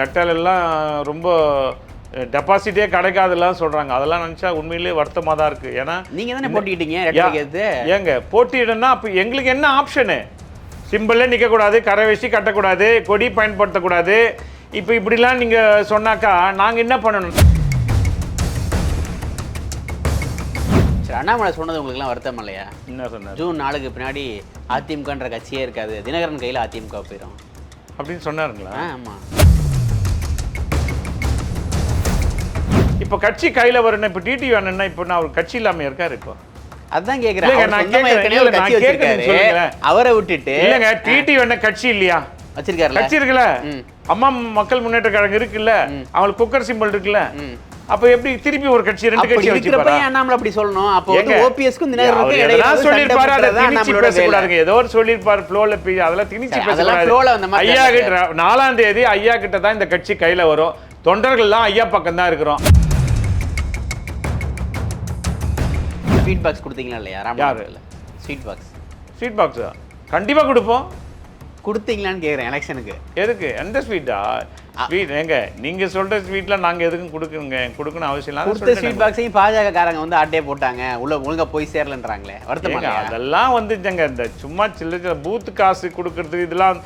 கட்டல் எல்லாம் ரொம்ப டெபாசிட்டே கிடைக்காதுலாம் சொல்கிறாங்க அதெல்லாம் நினச்சா உண்மையிலேயே வருத்தமாக தான் இருக்குது ஏன்னா நீங்க தானே எடுத்து ஏங்க போட்டியிடனா அப்போ எங்களுக்கு என்ன ஆப்ஷனு சிம்பிளே நிற்கக்கூடாது கரை வச்சு கட்டக்கூடாது கொடி பயன்படுத்தக்கூடாது. இப்போ இப்படிலாம் நீங்கள் சொன்னாக்கா நாங்கள் என்ன பண்ணணும்? சரி அண்ணாமலை சொன்னது உங்களுக்குலாம் வருத்தம் இல்லையா? என்ன சொன்னார்? ஜூன் நாலுக்கு பின்னாடி அதிமுகன்ற கட்சியே இருக்காது. தினகரன் கையில் அதிமுக போயிடும் அப்படின்னு சொன்னாருங்களா? ஆ இப்போ கட்சி கையில் வரணும் இப்போ டிடி வேணும்னா இப்போ நான் அவர் கட்சி இல்லாமல் இருக்காரு இப்போ. அதான் கேக்குறேன். இல்லைங்க, அவர் வச்சிருக்காரு. விட்டுட்டு இல்லைங்க டிடி வேண கட்சி இல்லையா? வச்சிருக்காருல கட்சி இருக்குல்ல. அம்மா மக்கள் முன்னேற்ற கழகம் இருக்குல்ல? அவங்களுக்கு குக்கர் சிம்பிள் இருக்குல்ல. அப்ப எப்படி திருப்பி ஒரு கட்சி ரெண்டு கட்சி ஏன் அண்ணாமலை அப்படி சொல்லணும்? அப்போ வந்து ஓபிஎஸ்க்கும் தினகரனுக்கும் இடையில வந்து சொல்லியிருப்பாரு, அதை திணிச்சு வேலை. பேசக்கூடாதுங்க. ஏதோ ஒரு சொல்லியிருப்பாரு, flowல போய் அதெல்லாம் திணிச்சு வந்த மாதிரி ஐயா கிட்ட நாலாம் தேதி ஐயா கிட்ட தான் இந்த கட்சி கையில வரும். தொண்டர்கள்லாம் ஐயா பக்கம் தான் இருக்கிறோம். ஸ்வீட் பாக்ஸ் கொடுத்தீங்களா இல்லையா? ராமநாதபுரத்தில் ஸ்வீட் பாக்ஸ் ஸ்வீட் பாக்ஸ் கண்டிப்பா கொடுப்போம். கொடுத்தீங்களான்னு கேக்குறேன் எலெக்ஷனுக்கு. எதுக்கு? எந்த ஸ்வீட்டா ஸ்வீட் ஏங்க நீங்க சொல்ற ஸ்வீட்ல நாங்க எதுக்கும் கொடுக்கணுங்க? கொடுக்கணும் அவசியம் இல்லை. கொடுத்த ஸ்வீட் பாக்ஸையும் பாஜக காரங்க வந்து ஆட்டே போட்டாங்க. உள்ள ஒழுங்கா போய் சேரலன்றாங்களே. வருத்தமா ஏங்க, இல்லையா? அதெல்லாம் வந்துச்சுங்க. இந்த சும்மா சில்ல சில்ல பூத்து காசு கொடுக்கறது இதெல்லாம்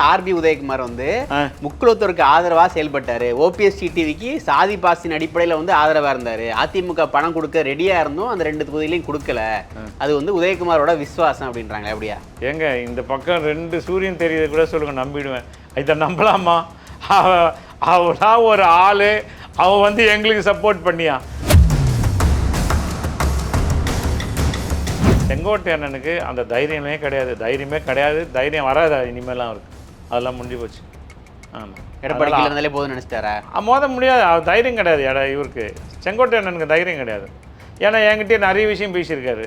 ஆர்பி உதயகுமார் வந்து ஆ. முக்குலத்தோருக்கு ஆதரவா செயல்பட்டாரு. ஓபிஎஸ் டிவிக்கு சாதி பாசின் அடிப்படையில வந்து ஆதரவா இருந்தாரு. அதிமுக பணம் கொடுக்க ரெடியா இருந்தும் அந்த ரெண்டு தொகுதியிலையும் கொடுக்கல. அது வந்து உதயகுமாரோட விசுவாசம் அப்படின்றாங்க அப்படியா? ஏங்க இந்த பக்கம் ரெண்டு சூரியன் தெரியுது கூட சொல்லுங்க நம்பிடுவேன். இதை நம்பலாமா? அவ அவனா ஒரு ஆளு. அவன் வந்து எங்களுக்கு சப்போர்ட் பண்ணியா? செங்கோட்டை அண்ணனுக்கு அந்த தைரியமே கிடையாது. தைரியமே கிடையாது. தைரியம் வராது இனிமேலாம் அவருக்கு? அதெல்லாம் முடிஞ்சு போச்சு. ஆமாம் எடப்பாடி இருந்தாலே போதும் நினைச்சிட்டாரா? மோத முடியாது. அவர் தைரியம் கிடையாது. எட இவருக்கு. செங்கோட்டை அண்ணனுக்கு தைரியம் கிடையாது. ஏன்னா என்கிட்டயே நிறைய விஷயம் பேசியிருக்காரு.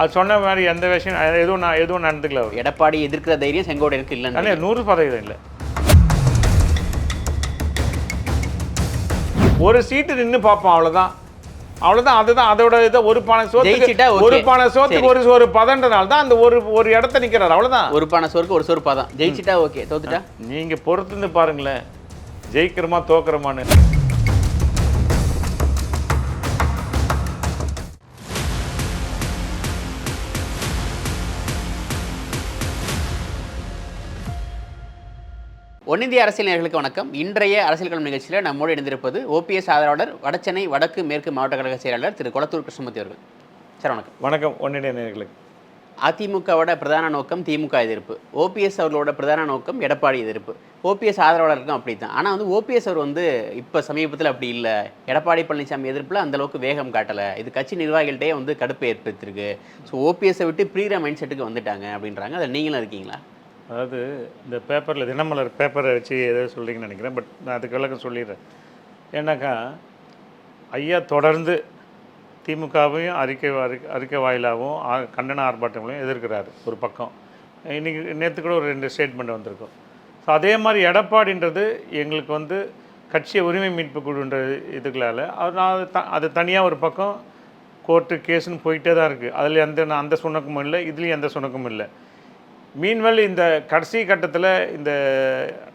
அது சொன்ன மாதிரி எந்த விஷயம் எதுவும் நான் எதுவும் நடந்துக்கல எடப்பாடி எதிர்க்கிற தைரியம் செங்கோட்டையனுக்கு இல்லைன்னு அண்ணே நூறு சதவீதம் இல்லை. ஒரு சீட்டு நின்று பார்ப்போம் அவ்வளோதான் அவ்வளோதான் அதுதான் அதோட இதை ஒரு பானை சோத்துக்கு. ஒரு பானை சோத்துக்கு. ஒரு ஒரு பதன்றனால தான் அந்த ஒரு ஒரு இடத்த நிற்கிறார் அவ்வளோதான் ஒரு பானை சோறுக்கு ஒரு சோறு பாதம். ஜெயிச்சிட்டா ஓகே. தோத்துட்டா? நீங்க பொறுத்திருந்து பாருங்களேன். ஜெயிக்கிறோமா தோக்குறோமான்னு. ஒன்னிந்திய அரசியல் நேயர்களுக்கு வணக்கம். இன்றைய அரசியல் களம் நிகழ்ச்சியில் நம்மோடு இணைந்திருப்பது ஓபிஎஸ் ஆதரவாளர் வடசென்னை வடக்கு மேற்கு மாவட்ட கழக செயலாளர் திரு கொளத்தூர் கிருஷ்ணமூர்த்தி அவர்கள். சார் வணக்கம். வணக்கம் ஒன்றிய நேர்களுக்கு அதிமுகவோட பிரதான நோக்கம் திமுக எதிர்ப்பு. ஓபிஎஸ் அவர்களோட பிரதான நோக்கம் எடப்பாடி எதிர்ப்பு. ஓபிஎஸ் ஆதரவாளருக்கும் அப்படி தான் ஆனால் வந்து ஓபிஎஸ் அவர் வந்து இப்போ சமீபத்தில் அப்படி இல்லை. எடப்பாடி பழனிசாமி எதிர்ப்பில் அந்த அளவுக்கு வேகம் காட்டலை. இது கட்சி நிர்வாகிகள்கிட்டயே வந்து கடுப்பு ஏற்படுத்திருக்கு ஸோ ஓபிஎஸ்ஸை விட்டு ப்ரீர மைண்ட் செட்டுக்கு வந்துட்டாங்க அப்படின்றாங்க. அதில் நீங்களும் இருக்கீங்களா? அதாவது இந்த பேப்பரில் தினமலர் பேப்பரை வச்சு ஏதோ சொல்கிறீங்கன்னு நினைக்கிறேன் பட் நான் அதுக்கு விளக்கம் சொல்லிடுறேன். ஏன்னாக்கா ஐயா தொடர்ந்து திமுகவையும் அறிக்கை அறிக்கை அறிக்கை வாயிலாகவும் ஆ- கண்டன ஆர்ப்பாட்டங்களையும் எதிர்க்கிறாரு ஒரு பக்கம். இன்றைக்கி நேற்று கூட ஒரு ரெண்டு ஸ்டேட்மெண்ட் வந்திருக்கும். ஸோ அதே மாதிரி எடப்பாடின்றது எங்களுக்கு வந்து கட்சி உரிமை மீட்பு குழுன்ற இதுகளால் அது நான் த அது தனியாக ஒரு பக்கம் கோர்ட்டு கேஸுன்னு போயிட்டே தான் இருக்குது அதில் எந்த அந்த சுணக்கமும் இல்லை இதுலேயும் எந்த சுணக்கமும் இல்லை. மீன்வெல் இந்த கடைசி கட்டத்தில் இந்த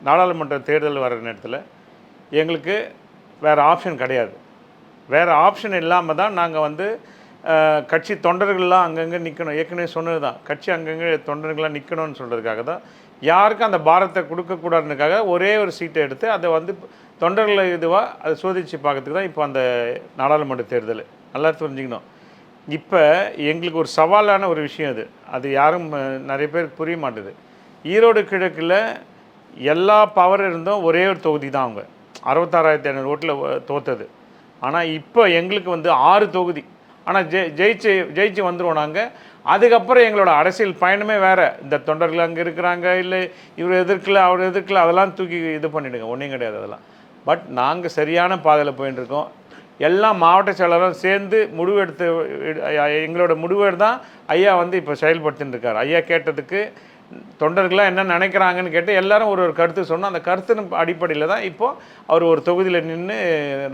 நாடாளுமன்ற தேர்தல் வர நேரத்தில் எங்களுக்கு வேறு ஆப்ஷன் கிடையாது. வேறு ஆப்ஷன் இல்லாமல் தான் நாங்கள் வந்து கட்சி தொண்டர்கள்லாம் அங்கங்கே நிற்கணும் ஏற்கனவே சொன்னது தான் கட்சி அங்கங்கே தொண்டர்கள்லாம் நிற்கணும்னு சொல்கிறதுக்காக தான் யாருக்கும் அந்த பாரத்தை கொடுக்கக்கூடாதுனுக்காக ஒரே ஒரு சீட்டை எடுத்து அதை வந்து தொண்டர்களை இதுவாக அதை சோதித்து பார்க்கறதுக்கு தான் இப்போ அந்த நாடாளுமன்ற தேர்தல். நல்லா தெரிஞ்சுக்கணும் இப்போ எங்களுக்கு ஒரு சவாலான ஒரு விஷயம் அது. அது யாரும் நிறைய பேருக்கு புரிய மாட்டுது. ஈரோடு கிழக்கில் எல்லா பவர் இருந்தும் ஒரே ஒரு தொகுதி தான் அவங்க. அறுபத்தாறாயிரத்தி ஐநூறு ஓட்டில் தோத்தது. ஆனால் இப்போ எங்களுக்கு வந்து ஆறு தொகுதி. ஆனால் ஜெ ஜெயிச்சு ஜெயிச்சு வந்துருவோம் நாங்கள் அதுக்கப்புறம் எங்களோட அரசியல் பயணமே வேறு. இந்த தொண்டர்கள் அங்கே இருக்கிறாங்க இல்லை இவர் எதிர்க்கல அவர் எதிர்க்கல அதெல்லாம் தூக்கி இது பண்ணிவிடுங்க ஒன்றும் கிடையாது அதெல்லாம். பட் நாங்கள் சரியான பாதையில் போயின்னு இருக்கோம். எல்லா மாவட்ட செயலரும் சேர்ந்து முடிவெடுத்து எங்களோட முடிவு தான் ஐயா வந்து இப்போ செயல்படுத்தின்னு இருக்கார் ஐயா கேட்டதுக்கு தொண்டர்கள்லாம் என்ன நினைக்கிறாங்கன்னு கேட்டு எல்லாரும் ஒரு ஒரு கருத்து சொன்னோம். அந்த கருத்தின் அடிப்படையில் தான் இப்போ அவர் ஒரு தொகுதியில் நின்று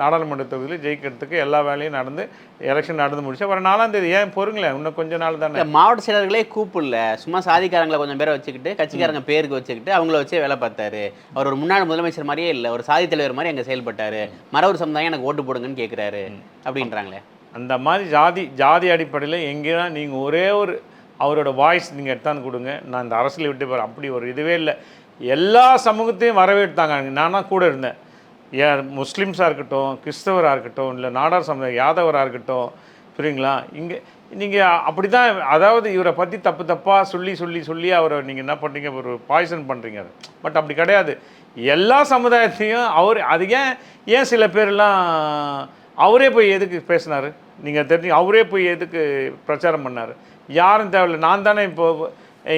நாடாளுமன்ற தொகுதியில் ஜெயிக்கிறதுக்கு எல்லா வேலையும் நடந்து எலெக்ஷன் நடந்து முடிச்சு அப்புறம் நாலாம் தேதி ஏன் பொறுங்களேன் இன்னும் கொஞ்ச நாள் தானே. மாவட்ட செயலர்களே கூப்பிடல. சும்மா சாதிக்காரங்களை கொஞ்சம் பேரை வச்சுக்கிட்டு கட்சிக்காரங்க பேருக்கு வச்சுக்கிட்டு அவங்கள வச்சே வேலை பார்த்தாரு. அவர் ஒரு முன்னாள் முதலமைச்சர் மாதிரியே இல்லை. ஒரு சாதி தலைவர் மாதிரி அங்கே செயல்பட்டாரு. மறவர் சமுதாயம் எனக்கு ஓட்டு போடுங்கன்னு கேட்குறாரு அப்படின்றாங்களே. அந்த மாதிரி ஜாதி ஜாதி அடிப்படையில் எங்கேயா நீங்கள் ஒரே ஒரு அவரோட வாய்ஸ் நீங்கள் எடுத்தாந்து கொடுங்க. நான் இந்த அரசியலை விட்டு போகிறேன் அப்படி ஒரு இதுவே இல்லை. எல்லா சமூகத்தையும் வரவேற்றாங்க. நானாக கூட இருந்தேன். ஏன் முஸ்லீம்ஸாக இருக்கட்டும் கிறிஸ்தவராக இருக்கட்டும் இல்லை நாடார் சமுதாயம் யாதவராக இருக்கட்டும் புரியுங்களா? இங்கே நீங்கள் அப்படி தான் அதாவது இவரை பற்றி தப்பு தப்பாக சொல்லி சொல்லி சொல்லி அவரை நீங்கள் என்ன பண்ணுறீங்க ஒரு பாய்சன் பண்ணுறீங்க அது. பட் அப்படி கிடையாது. எல்லா சமுதாயத்தையும் அவர் அது ஏன் ஏன் சில பேர்லாம் அவரே போய் எதுக்கு பேசினார்? நீங்கள் தெரிஞ்சு அவரே போய் எதுக்கு பிரச்சாரம் பண்ணார்? யாரும் தேவையில்லை. நான் தானே இப்போ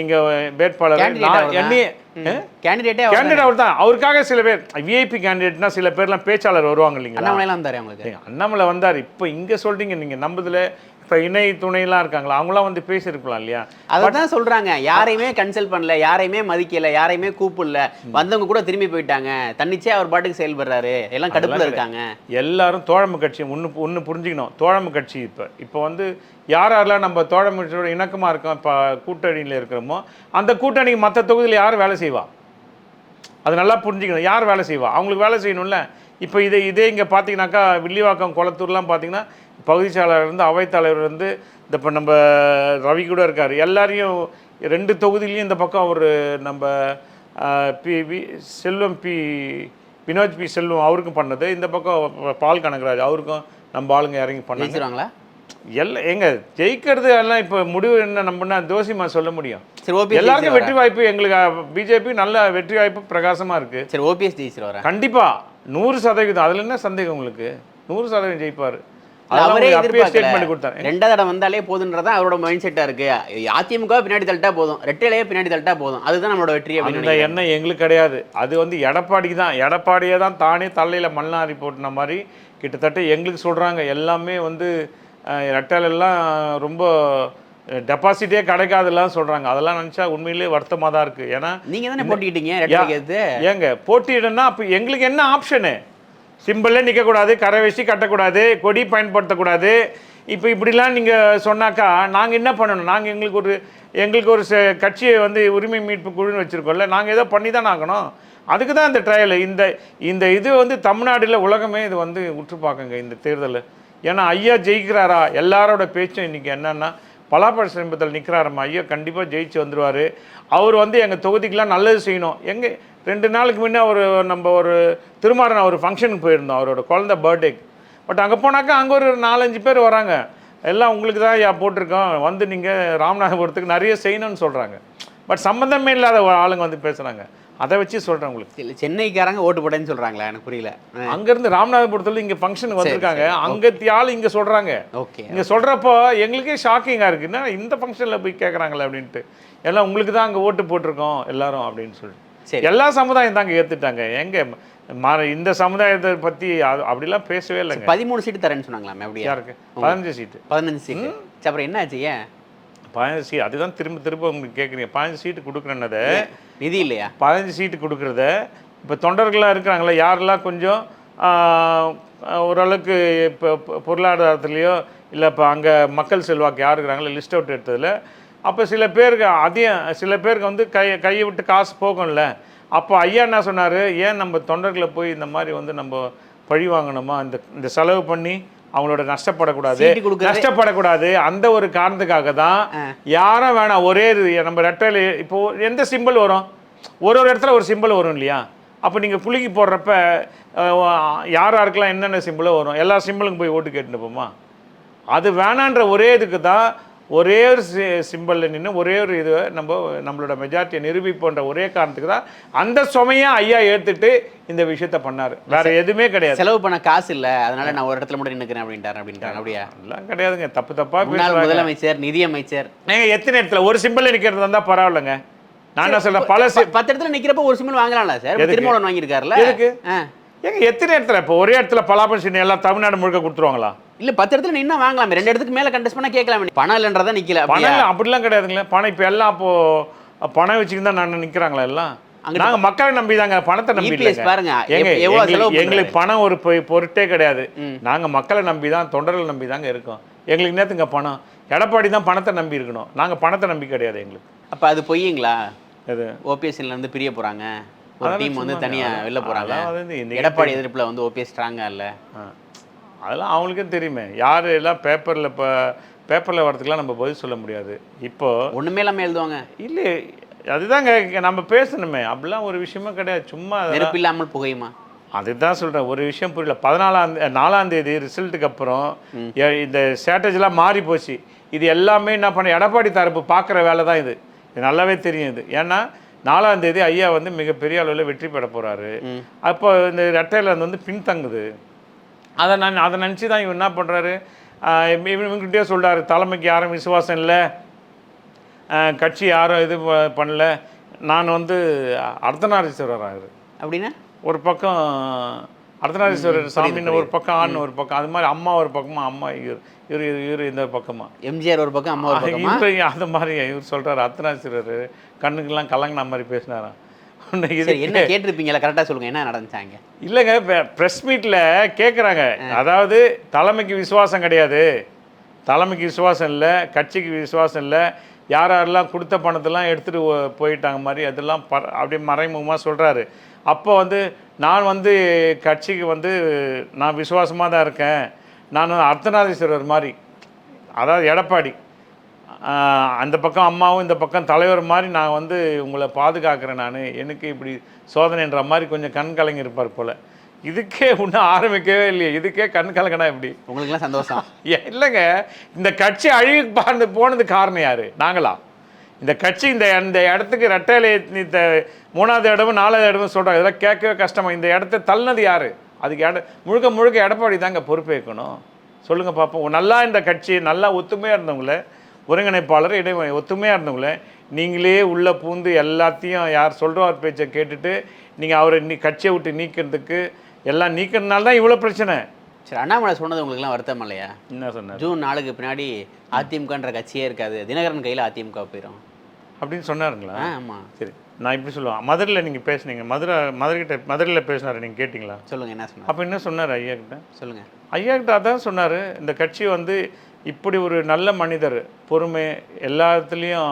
இங்கே வேட்பாளர். என்னையே கேண்டிடேட்டே கேண்டிடேட் அவர் தான் அவருக்காக சில பேர் விஐபி கேண்டிடேட்னா சில பேர்லாம் பேச்சாளர் வருவாங்க இல்லைங்களா? அண்ணாமலைலாம் வந்தாரு அவங்களுக்கு. அண்ணாமலை வந்தார். இப்போ இங்கே சொல்றீங்க நீங்கள் நம்புதில் இப்போ இணை துணைலாம் இருக்காங்களா? அவங்களாம் வந்து பேசியிருக்கலாம் இல்லையா? அதை தான் சொல்றாங்க. யாரையுமே கன்சல்ட் பண்ணல யாரையுமே மதிக்கல யாரையுமே கூப்பிடல. வந்தவங்க கூட திரும்பி போயிட்டாங்க. தன்னிச்சையா அவர் பாட்டுக்கு செயல்படுறாரு. எல்லாம் கடுப்புல இருக்காங்க. எல்லாரும் தோழமை கட்சி ஒன்று ஒன்று புரிஞ்சுக்கணும். தோழமை கட்சி இப்போ. இப்போ வந்து யார் யாரெல்லாம் நம்ம தோழமை கட்சியோட இணக்கமாக இருக்கோம் இப்போ கூட்டணியில் இருக்கிறோமோ அந்த கூட்டணிக்கு மற்ற தொகுதியில் யார் வேலை செய்வா? அது நல்லா புரிஞ்சுக்கணும். யார் வேலை செய்வா? அவங்களுக்கு வேலை செய்யணும்ல. இப்போ இதே இதே இங்கே பார்த்தீங்கன்னாக்கா வில்லிவாக்கம் குளத்தூர்லாம் பார்த்தீங்கன்னா பகுதி செயலாளர் இருந்து அவைத்தலைவர் வந்து இந்த இப்போ நம்ம ரவி கூட இருக்கார். எல்லாரையும் ரெண்டு தொகுதியிலையும் இந்த பக்கம் அவர் நம்ம P V Selvam P Vinoth P Selvam அவருக்கும் பண்ணது. இந்த பக்கம் பால் கனகராஜ் அவருக்கும் நம்ம ஆளுங்க இறங்கி பண்ணாங்க ஜெயிச்சிருவாங்களா? எல்லாம் எங்க ஜெயிக்கிறது எல்லாம் இப்போ முடிவு என்ன நம்மனா தோசிமா சொல்ல முடியும். சரி ஓபிஎஸ் எல்லாருக்கும் வெற்றி வாய்ப்பு எங்களுக்கு பிஜேபி நல்ல வெற்றி வாய்ப்பு பிரகாசமா இருக்கு. சரி ஓபிஎஸ் ஜெயிச்சிருவாரா? கண்டிப்பா. நூறு சதவீதம். அதுல என்ன சந்தேகம் உங்களுக்கு? நூறு சதவீதம் ஜெயிப்பாரு. அவரே எதிர்பார்க்கல. ரெண்டாவது இடம் வந்தாலே போதுன்றதான் அவரோட மைண்ட் செட்டா இருக்கு. அதிமுக பின்னாடி தள்ளிட்டா போதும். ரெட்டையிலேயே பின்னாடி தள்ளிட்டா போதும். அதுதான் நம்மளோட வெற்றி அந்த. எண்ணம் எங்களுக்கு கிடையாது. அது வந்து எடப்பாடிக்கு தான். எடப்பாடியே தான் தானே தலையில மண்ணாரி போட்டுன மாதிரி கிட்டத்தட்ட எங்களுக்கு சொல்றாங்க. எல்லாமே வந்து எல்லாம் ரொம்ப டெபாசிட்டே கிடைக்காதுலாம் சொல்றாங்க. அதெல்லாம் நினைச்சா உண்மையிலேயே வருத்தமா தான் இருக்கு. ஏன்னா நீங்க தானே போட்டிக்கிட்டீங்க ஏங்க போட்டியிடனா அப்போ எங்களுக்கு என்ன ஆப்ஷனு சிம்பிளே நிற்கக்கூடாது கரை வச்சு கட்டக்கூடாது கொடி பயன்படுத்தக்கூடாது. இப்போ இப்படிலாம் நீங்கள் சொன்னாக்கா நாங்கள் என்ன பண்ணணும்? நாங்கள் எங்களுக்கு ஒரு எங்களுக்கு ஒரு ச- கட்சியை வந்து உரிமை மீட்பு குழுன்னு வச்சுருக்கோம்ல நாங்கள் ஏதோ பண்ணி தான் ஆகணும்? அதுக்கு தான் இந்த ட்ரையல் இந்த இந்த இது வந்து தமிழ்நாடில் உலகமே இது வந்து உற்று பார்க்குங்க இந்த தேர்தல். ஏன்னா ஐயா ஜெயிக்கிறாரா? எல்லாரோட பேச்சும் இன்றைக்கி என்னென்னா பலாப்பழ சமீபத்தில் நிற்கிறாரம்மா ஐயா கண்டிப்பாக ஜெயிச்சு வந்துடுவார் அவர் வந்து எங்கள் தொகுதிக்கெலாம் நல்லது செய்யணும். எங்கே ரெண்டு நாளுக்கு முன்னே ஒரு நம்ம ஒரு திருமாறன் ஒரு ஃபங்க்ஷனுக்கு போயிருந்தோம் அவரோட குழந்தை பர்த்டேக்கு பட் அங்கே போனாக்கா அங்கே ஒரு நாலஞ்சு பேர் வராங்க. எல்லாம் உங்களுக்கு தான் போட்டிருக்கோம். வந்து நீங்கள் ராமநாதபுரத்துக்கு நிறைய செய்யணும்னு சொல்கிறாங்க பட் சம்மந்தமே இல்லாத ஆளுங்க வந்து பேசுகிறாங்க அதை வச்சு சொல்கிறேன் உங்களுக்கு. இல்ல, சென்னைக்காரங்க ஓட்டு போட்டேன்னு சொல்றாங்களா எனக்கு புரியல. அங்கேருந்து ராமநாதபுரத்துல இங்கே ஃபங்க்ஷனுக்கு வந்திருக்காங்க. அங்கே ஆள் இங்கே சொல்கிறாங்க ஓகே. இங்கே சொல்கிறப்போ எங்களுக்கே ஷாக்கிங்காக இருக்குது என்ன இந்த ஃபங்க்ஷனில் போய் கேட்குறாங்களே அப்படின்ட்டு. எல்லாம் உங்களுக்கு தான் அங்கே ஓட்டு போட்டிருக்கோம் எல்லாரும் அப்படின்னு சொல்லிட்டு எல்லா சமுதாயம் தாங்க ஏற்றுட்டாங்க எங்கே இந்த சமுதாயத்தை பற்றி அப்படிலாம் பேசவே இல்லைங்க. பதிமூணு சீட்டு தரேன்னு சொன்னாங்களாமே அப்படியா? யாருக்கு? பதினஞ்சு சீட்டு. பதினஞ்சு சீட்டு. அப்புறம் என்ன ஆச்சு ஏன்? பதினஞ்சு சீட் அதுதான் திரும்ப திரும்ப உங்களுக்கு கேட்குறீங்க பதினஞ்சு சீட்டு கொடுக்குறேன்னதை நிதி இல்லையா? பதினஞ்சு சீட்டு கொடுக்குறத இப்போ தொண்டர்கள்லாம் இருக்கிறாங்களே? யாரெல்லாம் கொஞ்சம் ஓரளவுக்கு இப்போ பொருளாதாரத்துலேயோ இல்லை இப்போ அங்கே மக்கள் செல்வாக்கு யார் இருக்கிறாங்களோ லிஸ்ட் அவுட் எடுத்ததில் அப்போ சில பேருக்கு அதையும் சில பேருக்கு வந்து கை கையை விட்டு காசு போகும்ல. அப்போ ஐயா என்ன சொன்னார்? ஏன் நம்ம தொண்டர்களை போய் இந்த மாதிரி வந்து நம்ம பழி வாங்கணுமா? இந்த இந்த செலவு பண்ணி அவங்களோட நஷ்டப்படக்கூடாது. நஷ்டப்படக்கூடாது. அந்த ஒரு காரணத்துக்காக தான் யாரும் வேணாம். ஒரே இது நம்ம ரெட்டையில் இப்போ எந்த சிம்பிள் வரும்? ஒரு ஒரு இடத்துல ஒரு சிம்பிள் வரும் இல்லையா? அப்போ நீங்கள் குலுக்கி போடுறப்ப யார் யாருக்கெல்லாம் என்னென்ன சிம்பிளோ வரும்? எல்லா சிம்பிளுக்கும் போய் ஓட்டு கேட்டுட்டு போமா? அது வேணான்ற ஒரே இதுக்கு தான் ஒரே ஒரு சிம்பிளில் நின்று ஒரே ஒரு இது நம்ம நம்மளோட மெஜாரிட்டியை நிரூபிப்போன்ற ஒரே காரணத்துக்கு தான் அந்த சுமையை ஐயா ஏற்றுட்டு இந்த விஷயத்த பண்ணார். வேற எதுவுமே கிடையாது. செலவு பண்ண காசு இல்ல. அதனால நான் ஒரு இடத்துல மட்டும் நின்னுக்கிறேன் அப்படின்ட்டாரு அப்படின்ட்டாங்க அப்படியா? எல்லாம் கிடையாதுங்க. தப்பு தப்பாக முதலமைச்சர் நிதியமைச்சர். ஏங்க எத்தனை இடத்துல? ஒரு சிம்பிள் நிற்கிறது இருந்தால் பரவாயில்லைங்க. நான் என்ன சொல்கிறேன் பல பத்து இடத்துல நிக்கிறப்ப ஒரு சிம்பிள் வாங்கலாம்ல சார்? ஒன்று வாங்கியிருக்காருல்ல எதுக்கு? ஏங்க எத்தனை இடத்துல? இப்போ ஒரே இடத்துல பலாப்பழம் சீனி எல்லாம் தமிழ்நாடு முழுக்க கொடுத்துருவாங்களா? இல்ல பத்து இடத்துல நின்னா வாங்கலாமே. ரெண்டு இடத்துக்கு மேல கண்டெஸ்ட் பண்ணா கேட்கலாமே. பணம் இல்லைன்றதா நிக்கல. பணம் அப்படிலாம் கிடையாதுங்களே. பணம் இப்போ எல்லாம் அப்போ பணம் வச்சுக்கிட்டு தான் நான் நிற்கிறாங்களா எல்லாம்? நாங்க மக்களை நம்பி தாங்க பணத்தை நம்பி இல்லைங்க. பாருங்க, எங்களுக்கு-? பணம் ஒரு பொருட்டே கிடையாது. நாங்க மக்களை நம்பி தான் தொண்டர்கள் நம்பி தாங்க இருக்கோம். எங்களுக்கு நேத்துங்க பணம்? எடப்பாடி தான் பணத்தை நம்பி இருக்கணும். நாங்க பணத்தை நம்பி கிடையாது எங்களுக்கு. அப்ப அது பொய்யுங்களா? அது ஓபிஎஸ்ல இருந்து பிரிய போறாங்க. ஒரு டீம் வந்து. தனியா வெளில போறாங்க. எடப்பாடி எதிர்ப்புல வந்து ஓபிஎஸ் ஸ்ட்ராங்கா இல்ல. அதெல்லாம் அவங்களுக்கே தெரியுமே. யார் எல்லாம் பேப்பரில் இப்போ பேப்பரில் வரதுக்கெலாம் நம்ம பதில் சொல்ல முடியாது. இப்போ ஒண்ணுமே இல்லாம எழுதுவாங்க. இல்லை அதுதாங்க நம்ம பேசணுமே. அப்படிலாம் ஒரு விஷயமே கிடையாது. சும்மா நெருப்பு இல்லாமல் புகையுமா? அதுதான் சொல்கிறேன் ஒரு விஷயம் புரியல. பதினாலாம் தே- நாலாம் தேதி ரிசல்ட்டுக்கு அப்புறம் இந்த ஸ்ட்ராட்டஜிலாம் மாறி போச்சு. இது எல்லாமே என்ன பண்ண எடப்பாடி தரப்பு பார்க்குற வேலை தான் இது. இது நல்லாவே தெரியும் இது. ஏன்னா நாலாம் தேதி ஐயா வந்து மிகப்பெரிய அளவில் வெற்றி பெற போகிறாரு அப்போ இந்த ரெட்டையில் வந்து பின்தங்குது. அதை நான் அதை நினச்சி தான் இவர் என்ன பண்ணுறாரு இவங்ககிட்டயே சொல்றாரு தலைமைக்கு யாரும் விசுவாசம் இல்லை. கட்சி யாரும் இது பண்ணல. நான் வந்து அர்த்தநாரீஸ்வரர் ஆகுது. அப்படின்னா? ஒரு பக்கம் அர்த்தநாரீஸ்வரர் சாமின்னு ஒரு பக்கம் ஆண் ஒரு பக்கம் அது மாதிரி அம்மா ஒரு பக்கமா அம்மா இவர் இவர் இவர் இந்த பக்கமா. எம்ஜிஆர் ஒரு பக்கம் அம்மா அது மாதிரி இவர் சொல்றாரு அர்த்தநாரீஸ்வரர். கண்ணுக்கெல்லாம் கலங்கின மாதிரி பேசினாராம். உன்னை இது என்ன கேட்டிருப்பீங்களா கரெக்டா சொல்லுங்க என்ன நடந்துச்சாங்க? இல்லைங்க ப்ரெஸ் மீட்டில் கேட்குறாங்க அதாவது தலைமைக்கு விசுவாசம் கிடையாது. தலைமைக்கு விசுவாசம் இல்லை கட்சிக்கு விசுவாசம் இல்லை. யார் யாரெல்லாம் கொடுத்த பணத்தெல்லாம் எடுத்துகிட்டு போயிட்டாங்க மாதிரி அதெல்லாம் ப அப்படியே மறைமுகமாக சொல்கிறாரு அப்போ வந்து நான் வந்து கட்சிக்கு வந்து நான் விசுவாசமாக தான் இருக்கேன். நான் அர்த்தநாதீஸ்வரர் மாதிரி அதாவது எடப்பாடி. அந்த பக்கம் அம்மாவும் இந்த பக்கம் தலைவர் மாதிரி நான் வந்து உங்களை பாதுகாக்கிறேன் நான். எனக்கு இப்படி சோதனைன்ற மாதிரி கொஞ்சம் கண் கலங்கி இருப்பார் போல். இதுக்கே இன்னும் ஆரம்பிக்கவே இல்லையே. இதுக்கே கண் கலங்கினா எப்படி? உங்களுக்குலாம் சந்தோஷம். ஏ- இல்லைங்க. இந்த கட்சி அழிவு பாண்டு போனது காரணம் யாரு? நாங்களா? இந்த கட்சி இந்த இந்த இடத்துக்கு ரெட்டையில இந்த மூணாவது இடமும் நாலாவது இடமும் சொல்கிறாங்க இதெல்லாம் கேட்கவே கஷ்டமா. இந்த இடத்த தள்ளினது யாரு? அதுக்கு எட முழுக்க முழுக்க எடப்பாடி தாங்க பொறுப்பேற்கணும். சொல்லுங்கள் பார்ப்போம் நல்லா இந்த கட்சி நல்லா ஒத்துமையாக இருந்தவங்கள ஒருங்கிணைப்பாளர் இடை ஒத்துமையாக இருந்தவங்கள நீங்களே உள்ளே பூந்து எல்லாத்தையும் யார் சொல்கிறவர் பேச்சை கேட்டுட்டு நீங்கள் அவரை நீ கட்சியை விட்டு நீக்கிறதுக்கு எல்லாம் நீக்கிறதுனால தான் இவ்வளோ பிரச்சனை. சரி அண்ணாமலை சொன்னது உங்களுக்குலாம் வருத்தம் இல்லையா? என்ன சொன்னார்? ஜூன் நாளுக்கு பின்னாடி அதிமுகன்ற கட்சியே இருக்காது. தினகரன் கையில அதிமுக போயிடும் அப்படின்னு சொன்னாருங்களா? ஆ ஆமா. சரி. நான் இப்படி சொல்லுவேன் மதுரையில் நீங்கள் பேசுனீங்க மதுரை மதுரைக்கிட்ட மதுரையில் பேசினாரு நீங்கள் கேட்டிங்களா? சொல்லுங்க என்ன சொன்னார்? அப்போ என்ன சொன்னார் ஐயா கிட்ட சொல்லுங்க. ஐயா கிட்ட அதான் சொன்னார் இந்த கட்சி வந்து இப்படி ஒரு நல்ல மனிதர் பொறுமை எல்லாத்துலேயும்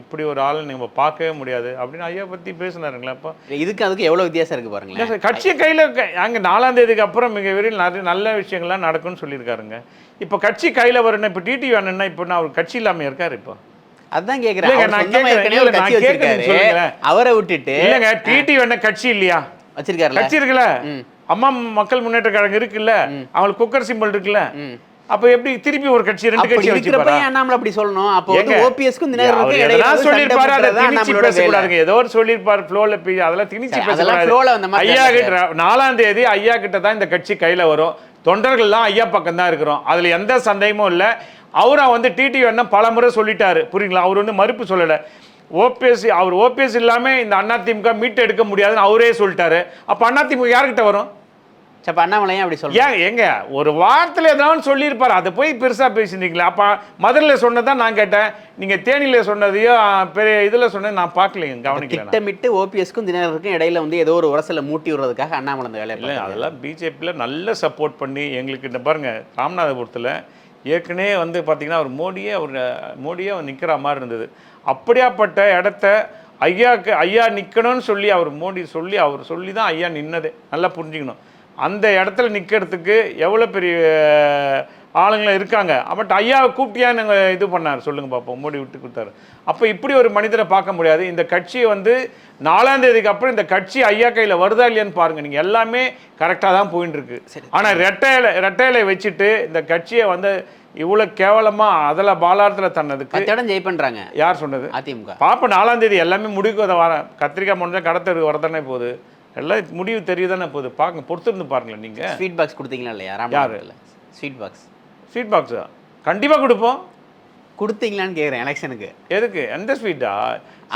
இப்படி ஒரு ஆளை நம்ம பார்க்கவே முடியாது அப்படின்னு ஐயா பற்றி பேசினாருங்களா? அப்போ இதுக்கு அதுக்கு எவ்வளவு வித்தியாசம் இருக்கு பாருங்களேன். இல்ல சார், கட்சி கையில் அங்கே நாலாம் தேதிக்கு அப்புறம் மிக விரைவில் நிறைய நல்ல விஷயங்கள்லாம் நடக்கும்னு சொல்லியிருக்காருங்க. இப்போ கட்சி கையில் வரணும் இப்போ டிடி வேணும்னா இப்போ நான் அவர் கட்சி இல்லாமல் இருக்கார் இப்போ. அதான் கேக்குறேன். அவர் வச்சிருக்காரு. விட்டுட்டு இல்லைங்க டிடி வேணா கட்சி இல்லையா? வச்சிருக்காருல கட்சி இருக்குல்ல? அம்மா மக்கள் முன்னேற்ற கழகம் இருக்குல்ல அவங்களுக்கு குக்கர் சிம்பிள் இருக்குல்ல? அப்ப எப்படி திருப்பி ஒரு கட்சி ரெண்டு கட்சி ஏன் அண்ணாமலை அப்படி சொல்லணும்? அப்போ வந்து ஓபிஎஸ்க்கும் தினகரனுக்கும் இடையில சொல்லியிருப்பாரு, அதை திணிச்சு. பேசக்கூடாதுங்க. ஏதோ ஒரு சொல்லியிருப்பாரு, flowல போய் அதெல்லாம் திணிச்சு பேசக்கூடாது. ஐயா. கிட்ட நாலாம் தேதி ஐயா கிட்ட தான் இந்த கட்சி கையில வரும். தொண்டர்கள்லாம் ஐயா பக்கம் தான் இருக்கிறோம். அதுல எந்த சந்தேகமும் இல்ல. அவரா வந்து டிடி வேணா பல முறை சொல்லிட்டாரு. புரியுங்களா? அவர் வந்து மறுப்பு சொல்லல. ஓபிஎஸ் அவர் ஓபிஎஸ் இல்லாம இந்த அதிமுக மீட்டு எடுக்க முடியாதுன்னு அவரே சொல்லிட்டாரு. அப்ப அதிமுக யார்கிட்ட வரும்? சரி, அப்ப அண்ணாமலை ஏன் அப்படி சொல்றேன் ஏன் எங்க ஒரு வார்த்தையில் ஏதாவது சொல்லியிருப்பார். அதை போய் பெருசா பேசினீங்களே? அப்ப மதுரையில் சொன்னதான் நான் கேட்டேன். நீங்க தேனியில சொன்னதையோ பெரிய இதுல சொன்னது நான் பார்க்கலைங்க கவனிக்கல. திட்டமிட்டு ஓபிஎஸ்க்கும் தினகரனுக்கும் இடையில வந்து ஏதோ ஒரு உரசலை மூட்டி விடுறதுக்காக அண்ணாமலை இந்த வேலையை இல்லை. அதெல்லாம் பிஜேபியில் நல்ல சப்போர்ட் பண்ணி எங்களுக்கு இந்த பாருங்க ராமநாதபுரத்தில் ஏற்கனவே வந்து பார்த்தீங்கன்னா அவர் மோடியே அவர் மோடியே நிற்கிற மாதிரி இருந்தது. அப்படியாப்பட்ட இடத்த ஐயாக்கு ஐயா நிற்கணும்னு சொல்லி அவர் மோடி சொல்லி அவர் சொல்லி தான் ஐயா நின்னதே. நல்லா புரிஞ்சுக்கணும். அந்த இடத்துல நிற்கிறதுக்கு எவ்வளோ பெரிய ஆளுங்களும் இருக்காங்க. பட் ஐயாவை கூப்பிட்டியா நாங்கள் இது பண்ணார். சொல்லுங்க பார்ப்போம் மோடி விட்டு கொடுத்தாரு. அப்போ இப்படி ஒரு மனிதரை பார்க்க முடியாது. இந்த கட்சியை வந்து நாலாம் தேதிக்கு அப்புறம் இந்த கட்சி ஐயா கையில் வருதா இல்லையான்னு பாருங்க. நீங்கள் எல்லாமே கரெக்டாக தான் போயின்னு இருக்கு ஆனால் ரெட்டையில ரெட்டையில வச்சுட்டு இந்த கட்சியை வந்து இவ்வளோ கேவலமாக அதில் பாலாரத்தில் தன்னதுக்கு இடம் ஜெயிப்பண்றாங்க யார் சொன்னது? அதிமுக. பாப்ப நாலாம் தேதி எல்லாமே முடிவுக்கு வர கத்திரிக்காய் முடிஞ்சா கடத்தருக்கு வரதானே போகுது. எல்லாம் முடிவு தெரியுதானே போகுது. பாருங்க பொறுத்திருந்து பாருங்களேன் நீங்கள் ஸ்வீட் பாக்ஸ் கொடுத்தீங்களா இல்லையா? ராமநாதபுரத்தில் ஸ்வீட் பாக்ஸ் ஸ்வீட் பாக்ஸா கண்டிப்பாக கொடுப்போம். கொடுத்தீங்களான்னு கேட்குறேன் எலெக்ஷனுக்கு எதுக்கு? எந்த ஸ்வீட்டா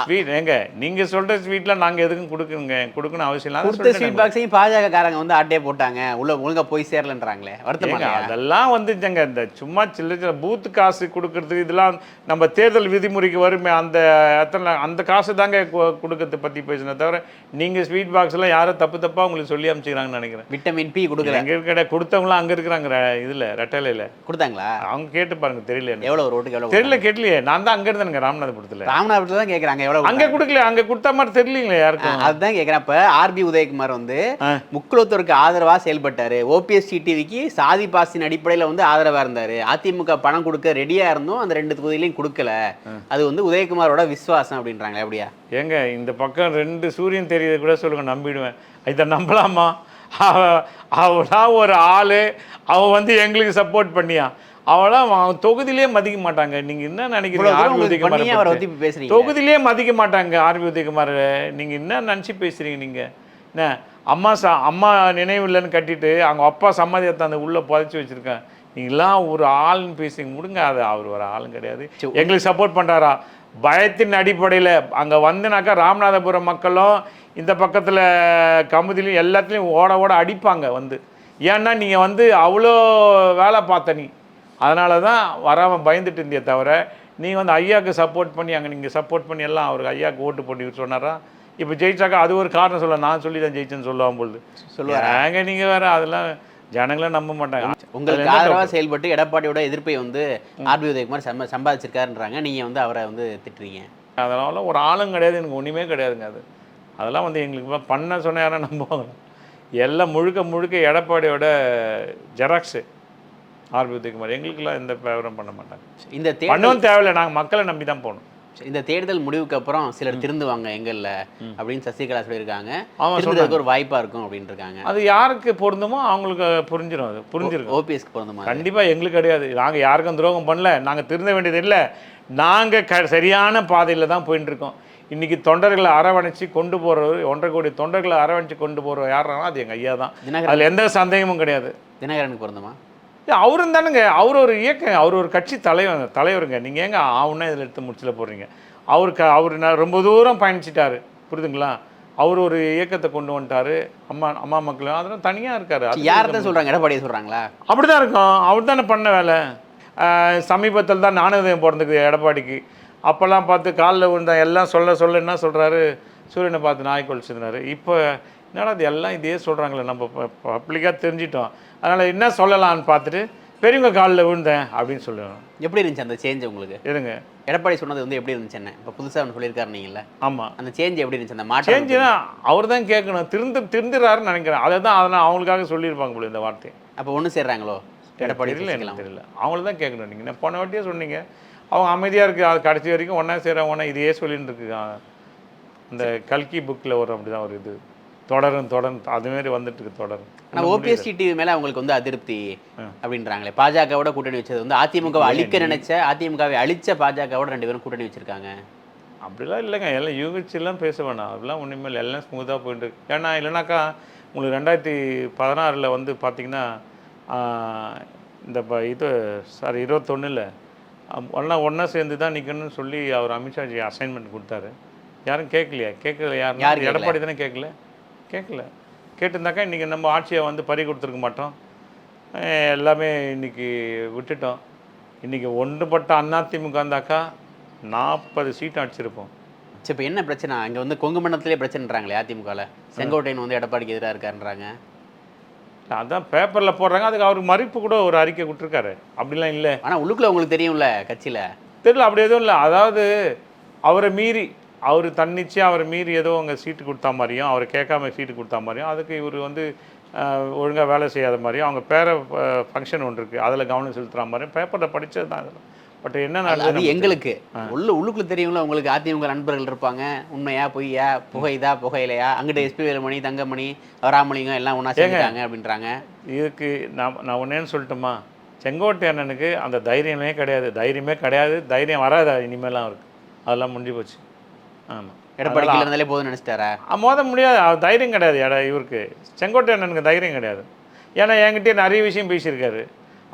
ஸ்வீட் ஏங்க நீங்க சொல்ற ஸ்வீட்லாம் நாங்க எதுக்கும் கொடுக்குங்க கொடுக்கணும் அவசியம் இல்லை அதான் கொடுத்த ஸ்வீட் பாக்ஸையும் பாஜக காரங்க வந்து ஆட்டே போட்டாங்க. உள்ள ஒழுங்கா போய் சேரலன்றாங்களே வருத்தமா? அதெல்லாம் வந்துச்சுங்க இந்த சும்மா சின்ன சின்ன பூத்து காசு கொடுக்கறது இதெல்லாம் நம்ம தேர்தல் விதிமுறைக்கு வருமே அந்த எத்தனை அந்த காசு தாங்க கொடுக்கறத பத்தி பேசுனே தவிர நீங்க ஸ்வீட் பாக்ஸ் எல்லாம் யாரோ தப்பு தப்பா உங்களுக்கு சொல்லி அனுப்பிச்சுக்கிறாங்கன்னு நினைக்கிறேன். விட்டமின் பி கொடுக்கல. எங்க இருக்க கொடுத்தவங்களாம் அங்க இருக்கிறாங்க இதுல ரெட்டலையில. கொடுத்தாங்களா? அவங்க கேட்டு பாருங்க தெரியல. எவ்வளவு ஒரு ஓட்டுக்கு எவ்வளவு தெரியல கேட்கலையே நான் தான் அங்க இருந்தேனுங்க ராமநாதபுரத்துல. ராமநாதபுரத்துல தான் கேக்குறாங்க எவ்வளவு அங்க கொடுக்கல அங்க கொடுத்த மாதிரி தெரியலீங்களே யாருக்கும்? அதுதான் கேக்குறேன். இப்ப ஆர்பி உதயகுமார் வந்து ஆ. முக்குலத்தோருக்கு ஆதரவா செயல்பட்டாரு. ஓபிஎஸ் டிவிக்கு சாதி பாசின் அடிப்படையில வந்து ஆதரவா இருந்தாரு. அதிமுக பணம் கொடுக்க ரெடியா இருந்தும் அந்த ரெண்டு தொகுதியிலையும் கொடுக்கல. அது வந்து உதயகுமாரோட விசுவாசம் அப்படின்றாங்களே அப்படியா? ஏங்க இந்த பக்கம் ரெண்டு சூரியன் தெரியுது கூட சொல்லுங்க நம்பிடுவேன். இதை நம்பலாமா? அவ அவளாம் ஒரு ஆளு. அவ வந்து எங்களுக்கு சப்போர்ட் பண்ணியா? அவளாம் தொகுதியிலே மதிக்க மாட்டாங்க. நீங்க என்ன நினைக்கிறீங்க? அவரை உதயகுமார் பேசுறீங்க. தொகுதியிலே மதிக்க மாட்டாங்க ஆர்பி உதயகுமார். நீங்க என்ன நினச்சி பேசுறீங்க நீங்க? என்ன? அம்மா சா அம்மா நினைவு இல்லைன்னு கட்டிட்டு அவங்க அப்பா சமாதியத்தை அந்த உள்ள புதைச்சி வச்சிருக்கேன். நீங்களாம் ஒரு ஆள்னு பேசுறீங்க. முடுங்க அது அவர் ஒரு ஆளும் கிடையாது. எங்களுக்கு சப்போர்ட் பண்றாரா? பயத்தின் அடிப்படையில் அங்கே வந்துனாக்கா ராமநாதபுரம் மக்களும் இந்த பக்கத்தில் கமுதிலையும் எல்லாத்துலேயும் ஓட ஓட அடிப்பாங்க வந்து. ஏன்னா நீங்கள் வந்து அவ்வளோ வேலை பார்த்த நீ. அதனால தான் வராமல் பயந்துட்டு இருந்தியே தவிர நீ வந்து ஐயாவுக்கு சப்போர்ட் பண்ணி அங்கே நீங்கள் சப்போர்ட் பண்ணி எல்லாம் அவருக்கு ஐயாவுக்கு ஓட்டு போட்டு சொன்னாரா? இப்போ ஜெயிச்சாக்கா அது ஒரு காரணம் சொல்ல நான் சொல்லி தான் ஜெயிச்சேன்னு சொல்லுவான் பொழுது. சொல்லுவாரா? ஏங்க நீங்கள் வேற அதெல்லாம் ஜனங்களே நம்ப மாட்டாங்க. உங்களுக்கு அதுல என்ன ஆதரவா தப்பு? செயல்பட்டு எடப்பாடியோட எதிர்ப்பை வந்து ஆர்பி உதயகுமார் சம்ப சம்பாதிச்சிருக்காருன்றாங்க. நீங்க வந்து அவரை வந்து திட்டுறீங்க. அதனால ஒரு ஆளும் கிடையாது எனக்கு ஒன்றுமே கிடையாதுங்க அது. அதெல்லாம் வந்து எங்களுக்கு பண்ண சொன்ன யாரும் நம்புவாங்க? எல்லாம் முழுக்க முழுக்க எடப்பாடியோட ஜெராக்ஸு. ஆர்பி உதயகுமார் எங்களுக்கெல்லாம் எந்த ஃபேவரும் பண்ண மாட்டாங்க. இந்த பண்ணவும் தேவையில்லை நாங்கள் மக்களை நம்பி தான் போகணும். இந்த தேர்தல் முடிவுக்கு அப்புறம் சிலர் திருந்துவாங்க எங்கல்ல அப்படின்னு சசிகலா சொல்லியிருக்காங்க. ஆமா, திருந்துறதுக்கு ஒரு வாய்ப்பா இருக்கும் அப்படின்னு இருக்காங்க அது யாருக்கு பொருந்துமோ அவங்களுக்கு புரிஞ்சிடும் அது புரிஞ்சிருக்கும். ஓபிஎஸ்க்கு பிறந்த மாதிரி கண்டிப்பாக எங்களுக்கு கிடையாது. நாங்கள் யாருக்கும் துரோகம் பண்ணல நாங்கள் திருந்த வேண்டியது இல்லை. நாங்கள் க சரியான பாதையில் தான் போயிட்டு இருக்கோம் இன்னைக்கு தொண்டர்களை அரவணைச்சு கொண்டு போகிறவர் ஒன்றரை கோடி தொண்டர்களை அரவணைச்சு கொண்டு போகிறவர் யாருன்னா அது எங்கள் ஐயா தான். அதில் எந்த சந்தேகமும் கிடையாது. தினகரனுக்கு பிறந்தமா ஏய், அவரும் தானுங்க. அவர் ஒரு இயக்கம் அவர் ஒரு கட்சி தலைவர் தலைவருங்க. நீங்கள் ஏங்க ஆவுன்னா இதில் எடுத்து முடிச்சில போடுறீங்க? அவருக்கு அவர் நான் ரொம்ப தூரம் பயணிச்சிட்டாரு. புரியுதுங்களா? அவர் ஒரு இயக்கத்தை கொண்டு வந்துட்டாரு. அம்மா அம்மா மக்களும் அதெல்லாம் தனியாக இருக்காரு. யார் தான் சொல்றாங்க? எடப்பாடியை சொல்றாங்களா? அப்படி தான் இருக்கும். அவர் தானே பண்ண வேலை. சமீபத்தில் தான் நாணயம் பிறந்துக்குது எடப்பாடிக்கு. அப்போல்லாம் பார்த்து காலில் விழுந்தா எல்லாம் சொல்ல சொல்ல என்ன சொல்கிறாரு சூரியனை பார்த்து நாய் கொலிச்சிருந்தாரு இப்போ என்னடா இது எல்லாம் இதே சொல்கிறாங்களே நம்ம பப்ளிக்காக தெரிஞ்சிட்டோம். அதனால் என்ன சொல்லலாம்னு பார்த்துட்டு பெரியவங்க காலில் விழுந்தேன் அப்படின்னு சொல்லுவேன். எப்படி இருந்துச்சு அந்த சேஞ்ச் உங்களுக்கு? எதுங்க? எடப்பாடி சொன்னது வந்து எப்படி இருந்துச்சு என்ன? இப்போ புதுசா ஒன்று சொல்லியிருக்காரு நீங்கல்ல ஆமாம் அந்த சேஞ்ச் எப்படி இருந்துச்சு? அந்த மாற்றம் சேஞ்சுனா அவர் தான் கேட்கணும். திருந்து திருந்துறாருன்னு நினைக்கிறேன். அதை தான் அதனால் அவங்களுக்காக சொல்லியிருப்பாங்க போல இந்த வார்த்தையை அப்போ ஒண்ணு சேர்றாங்களோ? எடப்பாடி தெரியல சசிகலா எனக்கு தெரியல. அவங்கள தான் கேட்கணும். நீங்கள் நான் போன வாட்டியே சொன்னீங்க. அவங்க அமைதியாக இருக்குது அது கடைசி வரைக்கும் ஒன்றா சேர ஒன்றா இதையே சொல்லிட்டு இருக்கு. ஆ, இந்த கல்கி புக்கில் ஒரு அப்படி தான் ஒரு இது. தொடரும் தொடரும். அதுமாரி வந்துட்டு இருக்கு தொடரும். ஆனால் ஓபிஎஸ் டிவி மேல அவங்களுக்கு வந்து அதிருப்தி அப்படின்றாங்களே. பாஜகவோட கூட்டணி வச்சது வந்து அதிமுகவை அழிக்க நினைச்ச அதிமுகவை அழிச்ச பாஜகவோட ரெண்டு பேரும் கூட்டணி வச்சிருக்காங்க. அப்படிலாம் இல்லைங்க. எல்லாம் யூகிச்செல்லாம் பேச வேணாம். அதெல்லாம் ஒன்றுமே இல்லை எல்லாம் ஸ்மூத்தாக போயிட்டு இருக்கு. ஏன்னா இல்லைனாக்கா உங்களுக்கு ரெண்டாயிரத்தி பதினாறில் வந்து பார்த்தீங்கன்னா இந்த ப இது சாரி இருபத்தொன்னில் ஒன்றா ஒன்றா சேர்ந்து தான் நிற்கணும்னு சொல்லி அவர் அமித்ஷாஜி அசைன்மெண்ட் கொடுத்தாரு. யாரும் கேட்கலையா? கேட்கல யார் யார் கேட்கல? எடப்பாடி தானே கேட்கல? கேட்கல. கேட்டிருந்தாக்கா இன்றைக்கி நம்ம ஆட்சியை வந்து பறி கொடுத்துருக்க மாட்டோம். எல்லாமே இன்னைக்கு விட்டுட்டோம். இன்றைக்கி ஒன்றுபட்ட அதிமுக இருந்தாக்கா நாற்பது சீட் அடிச்சிருப்போம். சரி இப்போ என்ன பிரச்சனை? அங்க வந்து கொங்கு மண்டலத்திலே பிரச்சனைன்றாங்களே அதிமுகல. செங்கோட்டையன் வந்து எடப்பாடிக்கு எதிராக இருக்காருன்றாங்க. அதான் பேப்பரில் போடுறாங்க. அதுக்கு அவருக்கு மறுப்பு கூட ஒரு அறிக்கை விட்டுருக்காரு அப்படிலாம் இல்லை. ஆனா உள்ளுக்குள்ள உங்களுக்கு தெரியும்ல கட்சியில? தெரியல அப்படி எதுவும் இல்லை. அதாவது அவரை மீறி அவர் தன்னிச்சு அவரை மீறி ஏதோ அங்கே சீட்டு கொடுத்தா மாதிரியும் அவரை கேட்காம சீட்டு கொடுத்தா மாதிரியும் அதுக்கு இவர் வந்து ஒழுங்காக வேலை செய்யாத மாதிரியும் அவங்க பேர ஃபங்க்ஷன் ஒன்று இருக்குது அதில் கவனம் செலுத்துகிற மாதிரியும் பேப்பரில் படித்தது தான் பட் என்ன நடந்தது எங்களுக்கு. உள்ள உள்ளுக்குள்ள தெரியும்ல உங்களுக்கு அதிமுக நண்பர்கள் இருப்பாங்க. உண்மையா பொய்யா புகைதா புகையிலையா அங்கிட்ட எஸ்பி வேலுமணி தங்கமணி ராமலிங்கம் எல்லாம் ஒண்ணா சேர்ந்துட்டாங்க அப்படின்றாங்க. இதுக்கு நான் நான் ஒன்றேன்னு சொல்லட்டுமா? செங்கோட்டை அண்ணனுக்கு அந்த தைரியமே கிடையாது. தைரியமே கிடையாது. தைரியம் வராது? இனிமேலாம் அவருக்கு. அதெல்லாம் முடிஞ்சு போச்சு. ஆமாம் எடப்பாடி இருந்தாலே போதும்னு நினைச்சிட்டாரா? மோத முடியாது. தைரியம் கிடையாது. எட இவருக்கு. செங்கோட்டை அண்ணனுக்கு தைரியம் கிடையாது. ஏன்னா என்கிட்டயே நிறைய விஷயம் பேசியிருக்காரு.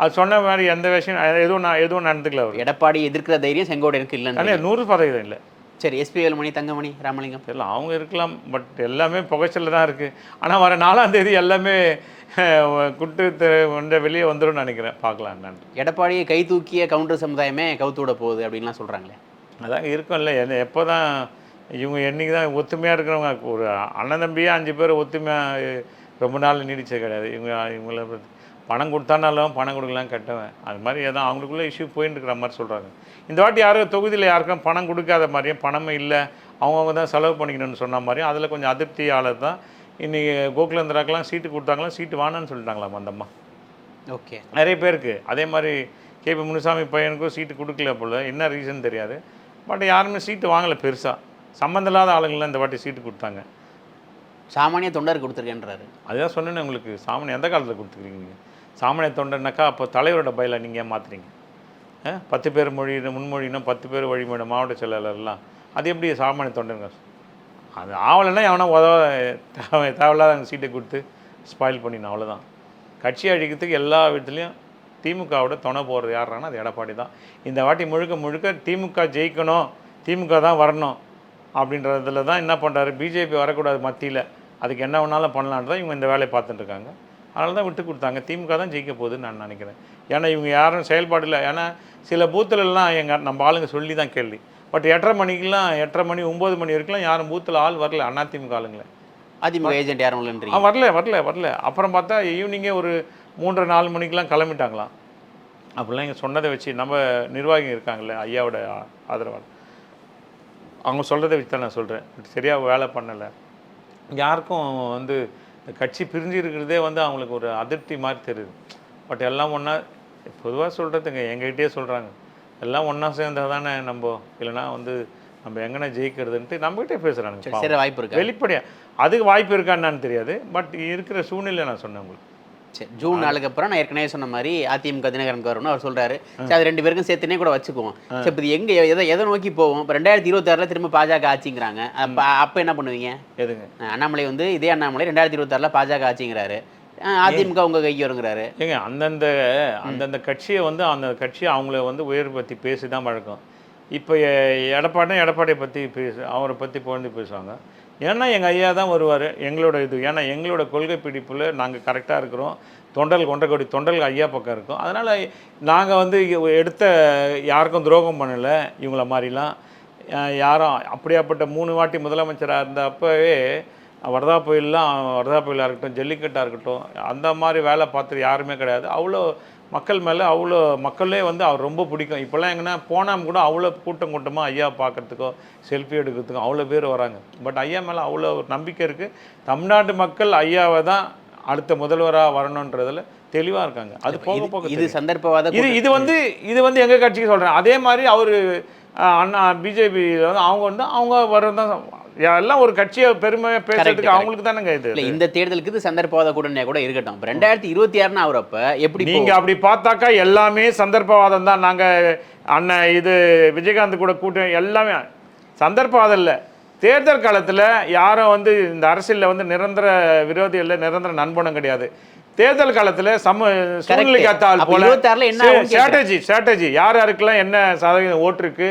அது சொன்ன மாதிரி எந்த விஷயம் எதுவும் நான் எதுவும் நடந்துக்கல அவர். எடப்பாடி எதிர்க்கிற தைரியம் செங்கோட்டையனுக்கு இல்லைன்னு ஆனால் நூறு சதவீதம் இல்லை. சரி எஸ்பி வேலுமணி தங்கமணி ராமலிங்கம். தெரியல அவங்க இருக்கலாம். பட் எல்லாமே புகைச்சலில் தான் இருக்குது ஆனால் வர நாலாம் தேதி எல்லாமே குட்டு வந்து வெளியே வந்துடும் நினைக்கிறேன். பார்க்கலாம் என்னன்னு. எடப்பாடியை கை தூக்கிய கவுண்டர் சமுதாயமே கவுத்து விட போகுது அப்படின்லாம் சொல்கிறாங்களே அதான் இருக்கும்ல. எப்போ தான் இவங்க என்னைக்கு தான் ஒத்துமையாக இருக்கிறவங்க ஒரு அண்ணன் தம்பியே அஞ்சு பேர் ஒத்துமையாக ரொம்ப நாள் நீடிச்சது கிடையாது. இவங்க இவங்கள பணம் கொடுத்தானாலும் பணம் கொடுக்கலாம் கட்டவன். அது மாதிரி ஏதோ அவங்களுக்குள்ள இஷ்யூ போயின்னு இருக்கிற மாதிரி சொல்கிறாங்க இந்த வாட்டி யாரும் தொகுதியில் யாருக்கும் பணம் கொடுக்காத மாதிரியும் பணமே இல்லை அவங்கவுங்க தான் செலவு பண்ணிக்கணும்னு சொன்ன மாதிரியும் அதில் கொஞ்சம் அதிருப்தியாளர் தான். இன்றைக்கி கோகுலேந்திராக்கெலாம் சீட்டு கொடுத்தாங்களாம் சீட்டு வானான்னு சொல்லிட்டாங்களாம் அந்த அம்மா. ஓகே. நிறைய பேருக்கு. அதே மாதிரி கேபி முனுசாமி பையனுக்கும் சீட்டு கொடுக்கல போல. என்ன ரீசன் தெரியாது. பட் யாருமே சீட்டு வாங்கலை பெருசாக சம்மந்தம் இல்லாத ஆளுங்களாம் இந்த வாட்டி சீட்டு கொடுத்தாங்க. சாமானிய தொண்டர் கொடுத்துருக்கேன்றாரு. அதுதான் சொன்னேன் உங்களுக்கு சாமானிய எந்த காலத்தில் கொடுத்துக்கிறீங்க நீங்கள் சாமானிய தொண்டர்னாக்கா அப்போ தலைவரோட பயில நீங்கள் மாற்றுறீங்க பத்து பேர் மொழி முன்மொழினா பத்து பேர் வழிமொழி மாவட்ட செயலாளர்லாம் அது எப்படி சாமானிய தொண்டருங்க? அது ஆவலைன்னா எவனா உதவ தேவை தேவையில்லாத சீட்டை கொடுத்து ஸ்பாயில் பண்ணிடணும் அவ்வளோதான் கட்சி அழிக்கிறதுக்கு எல்லா விதத்துலையும் திமுகவோட துணை போடுறது யாருன்னா அது எடப்பாடி தான். இந்த வாட்டி முழுக்க முழுக்க திமுக ஜெயிக்கணும் திமுக தான் வரணும். அப்படின்றதுல தான் என்ன பண்ணுறாரு பிஜேபி வரக்கூடாது மத்தியில். அதுக்கு என்ன வேணாலும் பண்ணலான்னு தான் இவங்க இந்த வேலையை பார்த்துட்டு இருக்காங்க. அதனால தான் விட்டு கொடுத்தாங்க. திமுக தான் ஜெயிக்க போகுதுன்னு நான் நினைக்கிறேன். ஏன்னா இவங்க யாரும் செயல்பாடு இல்லை. ஏன்னா சில பூத்துலலாம் எங்கள் நம்ம ஆளுங்க சொல்லி தான் கேள்வி. பட் எட்டரை மணிக்கெலாம் எட்டரை மணி ஒம்பது மணி வரைக்கும் யாரும் பூத்தில் ஆள் வரல அதிமுக ஆளுங்களே. அதிமுக ஏஜென்ட் யாரும் இல்லைன்றீங்க? வரல வரல வரல. அப்புறம் பார்த்தா ஈவினிங்கே ஒரு மூன்றரை நாலு மணிக்கெலாம் கிளம்பிட்டாங்களாம். அப்படிலாம் இங்கே சொன்னதை வச்சு நம்ம நிர்வாகிங்க இருக்காங்களே ஐயாவோட ஆதரவாளர். அவங்க சொல்கிறத வச்சு தான் நான் சொல்கிறேன் சரியாக வேலை பண்ணலை. யாருக்கும் வந்து இந்த கட்சி பிரிஞ்சு இருக்கிறதே வந்து அவங்களுக்கு ஒரு அதிருப்தி மாதிரி தெரியுது. பட் எல்லாம் ஒன்றா பொதுவாக சொல்கிறதுங்க எங்ககிட்டயே சொல்கிறாங்க எல்லாம் ஒன்றா சேர்ந்தா தானே நம்ம இல்லைன்னா வந்து நம்ம எங்கன்னா ஜெயிக்கிறதுன்ட்டு நம்மகிட்டே பேசுகிறாங்க சரி வாய்ப்பு இருக்கா? வெளிப்படையா அதுக்கு வாய்ப்பு இருக்கான்னு தெரியாது. பட் இருக்கிற சூழ்நிலை நான் சொன்னேன் உங்களுக்கு. சரி ஜூன் நாளுக்கு அப்புறம் நான் ஏற்கனவே சொன்ன மாதிரி அதிமுக தினகரனுக்கு வரும்னு அவர் சொல்றாரு. சரி அது ரெண்டு பேருக்கும் சேர்த்துனே கூட வச்சுக்குவோம். சரி இப்போ எங்க எதை எதை நோக்கி போவோம்? இப்போ ரெண்டாயிரத்தி இருபத்தாறுல திரும்ப பாஜக ஆட்சிங்கிறாங்க. அப்ப அப்ப என்ன பண்ணுவீங்க? எதுங்க? அண்ணாமலை வந்து இதே அண்ணாமலை ரெண்டாயிரத்தி இருபத்தாறுல பாஜக ஆட்சிங்கிறாரு. அதிமுக உங்க கைக்கு வருங்கிறாரு. ஏங்க அந்தந்த அந்தந்த கட்சியை வந்து அந்த கட்சியை அவங்கள வந்து உயர் பற்றி பேசி தான் வழக்கம் இப்போ எடப்பாடினா எடப்பாடியை பற்றி பேசு அவரை பற்றி புகழ்ந்து பேசுவாங்க. ஏன்னா எங்கள் ஐயா தான் வருவார் எங்களோட இது. ஏன்னா எங்களோட கொள்கை பிடிப்பில் நாங்கள் கரெக்டாக இருக்கிறோம். தொண்டல் கொண்டக்கொடி தொண்டல் ஐயா பக்கம் இருக்கும். அதனால் நாங்கள் வந்து எடுத்த யாருக்கும் துரோகம் பண்ணலை இவங்கள மாதிரிலாம் யாரும் அப்படியாப்பட்ட மூணு வாட்டி முதலமைச்சராக இருந்த அப்போவே வரதா புயல்லாம் வரதா புயலாக இருக்கட்டும் ஜல்லிக்கட்டாக இருக்கட்டும் அந்த மாதிரி வேலை பார்த்தது யாருமே கிடையாது. அவ்வளோ மக்கள் மேலே அவ்வளோ மக்களே வந்து அவர் ரொம்ப பிடிக்கும். இப்போல்லாம் எங்கன்னா போனால் கூட அவ்வளோ கூட்டம் கூட்டமாக ஐயா பார்க்கறதுக்கோ செல்ஃபி எடுக்கிறதுக்கோ அவ்வளோ பேர் வராங்க. பட் ஐயா மேலே அவ்வளோ ஒரு நம்பிக்கை இருக்குது தமிழ்நாட்டு மக்கள் ஐயாவை தான் அடுத்த முதல்வராக வரணுன்றதுல தெளிவாக இருக்காங்க. அது போக போக இது. சந்தர்ப்பவாத இது இது வந்து இது வந்து எங்கள் கட்சிக்கு சொல்கிறேன் அதே மாதிரி அவர் அண்ணா பிஜேபி வந்து அவங்க வந்து அவங்க வர்றது எல்லாம் ஒரு கட்சியை பெருமையாக பேசுறதுக்கு. அவங்களுக்கு தானேங்க இது? இல்ல இந்த தேர்தலுக்கு இது சந்தர்ப்பவாத கூட்டணியா கூட இருக்கட்டும். ரெண்டாயிரத்தி இருபத்தி ஆறுனா அவரப்ப எப்படி நீங்க அப்படி பார்த்தாக்கா எல்லாமே சந்தர்ப்பவாதம் தான். நாங்க அண்ணன் இது விஜயகாந்த் கூட கூட்டம் எல்லாமே சந்தர்ப்பவாதம் இல்லை. தேர்தல் காலத்துல யாரும் வந்து இந்த அரசியல்ல வந்து நிரந்தர விரோதி இல்லை நிரந்தர நண்பனும் கிடையாது. தேர்தல் காலத்துல சம சூழ்நிலைக்கு ஆத்தால் அப்ப போல 26 என்ன ஆகும்னு கேக்குறேன். ஸ்ட்ராட்டஜி ஸ்ட்ராட்டஜி யார் யாருக்கெல்லாம் என்ன சதவீதம் ஓட்டு இருக்கு?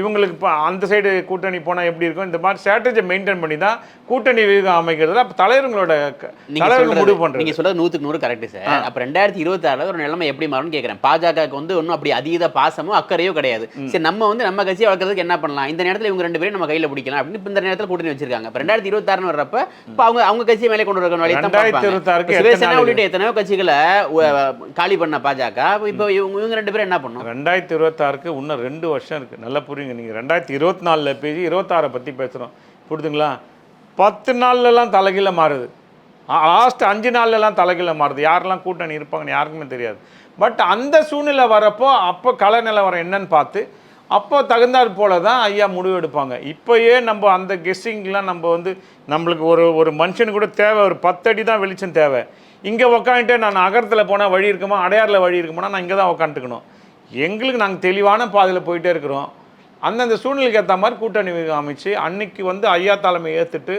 இவங்களுக்கு இப்போ அந்த சைடு கூட்டணி போனால் எப்படி இருக்கும்? இந்த மாதிரி ஸ்ட்ராட்டஜி மெயின்டைன் பண்ணி தான் கூட்டணி வியூகம் அமைக்கிறதுல அப்போ தலைவர்களோட தலைவர்கள் முடிவு பண்ணுறது நீங்க சொல்றது நூத்துக்கு நூறு கரெக்ட் சார் அப்ப ரெண்டாயிரத்தி இருபத்தி ஆறுல ஒரு நிலைமை எப்படி மாறும்னு கேக்குறேன். பாஜகவுக்கு வந்து ஒன்றும் அப்படி அதீத பாசமோ அக்கறையோ கிடையாது. சரி நம்ம வந்து நம்ம கட்சியை வளர்க்கறதுக்கு என்ன பண்ணலாம்? இந்த நேரத்துல இவங்க ரெண்டு பேரும் நம்ம கையில பிடிக்கலாம். அப்படின்னு இந்த நேரத்துல கூட்டணி வச்சிருக்காங்க. இப்ப ரெண்டாயிரத்தி இருபத்தி ஆறுன்னு வர்றப்ப இப்ப அவங்க அவங்க கட்சியை மேலே கொண்டு வரணும் சிவசேனா உள்ளிட்ட எத்தனையோ கட்சிகளை காலி பண்ண பாஜக. இப்போ இவங்க இவங்க ரெண்டு பேரும் என்ன பண்ணும்? ரெண்டாயிரத்தி இருபத்தாறுக்கு இன்னும் ரெண்டு வருஷம் இருக்குது நல்லா புரியுங்க நீங்கள் ரெண்டாயிரத்தி இருபத்தி நாலில் பேசி இருபத்தாறை பற்றி பேசுகிறோம் புரிதுங்களா? பத்து நாள்லலாம் தலைகீழ மாறுது. லாஸ்ட் அஞ்சு நாள்லலாம் தலைகீழ மாறுது. யாரெல்லாம் கூட்டணி இருப்பாங்கன்னு யாருக்குமே தெரியாது. பட் அந்த சூழ்நிலை வரப்போ அப்போ கள நிலவரம் என்னன்னு பார்த்து அப்போ தகுந்தாற் போல தான் ஐயா முடிவு எடுப்பாங்க. இப்போயே நம்ம அந்த கெஸ்ஸிங்லாம் நம்ம வந்து நம்மளுக்கு ஒரு ஒரு மனுஷனுக்கு கூட தேவை. ஒரு பத்தடி தான் வெளிச்சம் தேவை. இங்கே உக்காந்துட்டு நான் அகரத்தில் போனால் வழி இருக்குமா? அடையாறில் வழி இருக்குமானா நான் இங்கே தான் உக்காந்துக்கணும் எங்களுக்கு நாங்கள் தெளிவான பாதையில் போயிட்டே இருக்கிறோம். அந்தந்த சூழ்நிலைக்கு ஏற்ற மாதிரி கூட்டணி அமைச்சு அன்னைக்கு வந்து ஐயா தலைமை ஏற்றுட்டு